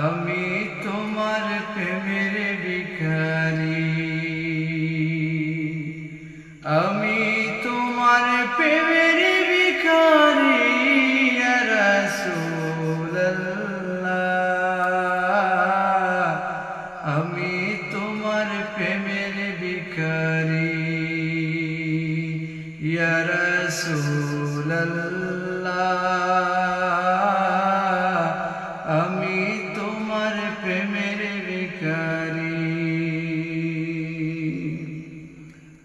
আমি তোমার প্রেমের ভিখারি। আমি তোমার প্রেমের ভিখারি আমি তোমার প্রেমের ভিখারি ইয়ারসুল্লাহ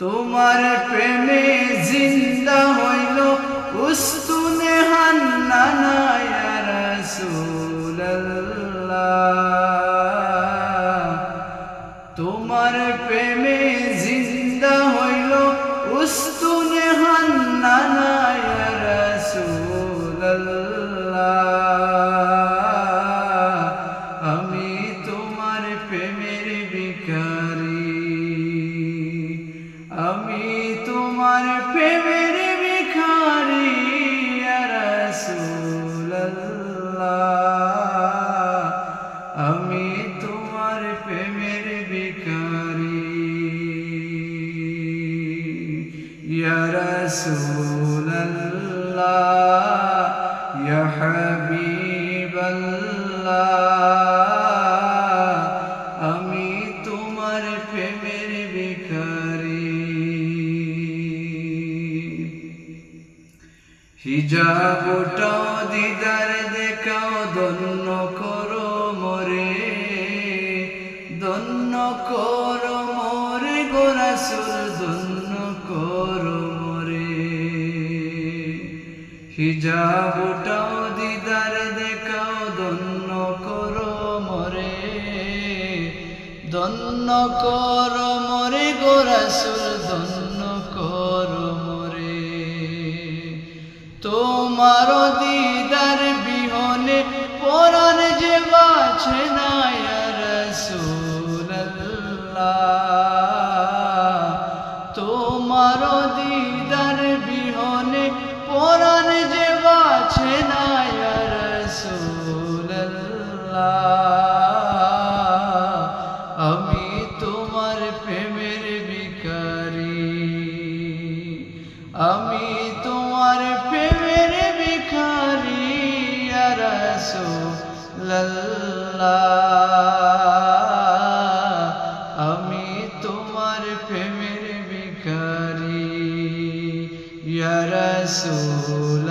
তোমার প্রেমে জিন্দা হইল রাসূলুল্লাহ। তোমার প্রেমে জিন্দা হইল, উস্তুনে হান্নানা ইয়া রাসূলুল্লাহ। আমি তোমার প্রেমের ভিখারি। প্রেমের রাসূলুল্লাহ ইয়া হাবিবাল্লাহ আমি তোমার প্রেমের ভিখারি হিজাবটাও দিদার দেখাও দন্য করো হিজাবটাও দিদার দেখাও দন্য করো মরে। দন্য করো মরে গোরাসুর দন্য করো মরে। তোমার দিদার বিহনে পরাণ যে বাছে না তোমার দিদার বিহনে পরাণ যে বাছে না আমি তোমার প্রেমের ভিখারি। আমি তোমার প্রেমের ইয়া রাসূলুল্লাহ। আমি তোমার প্রেমের রাসূলুল্লাহ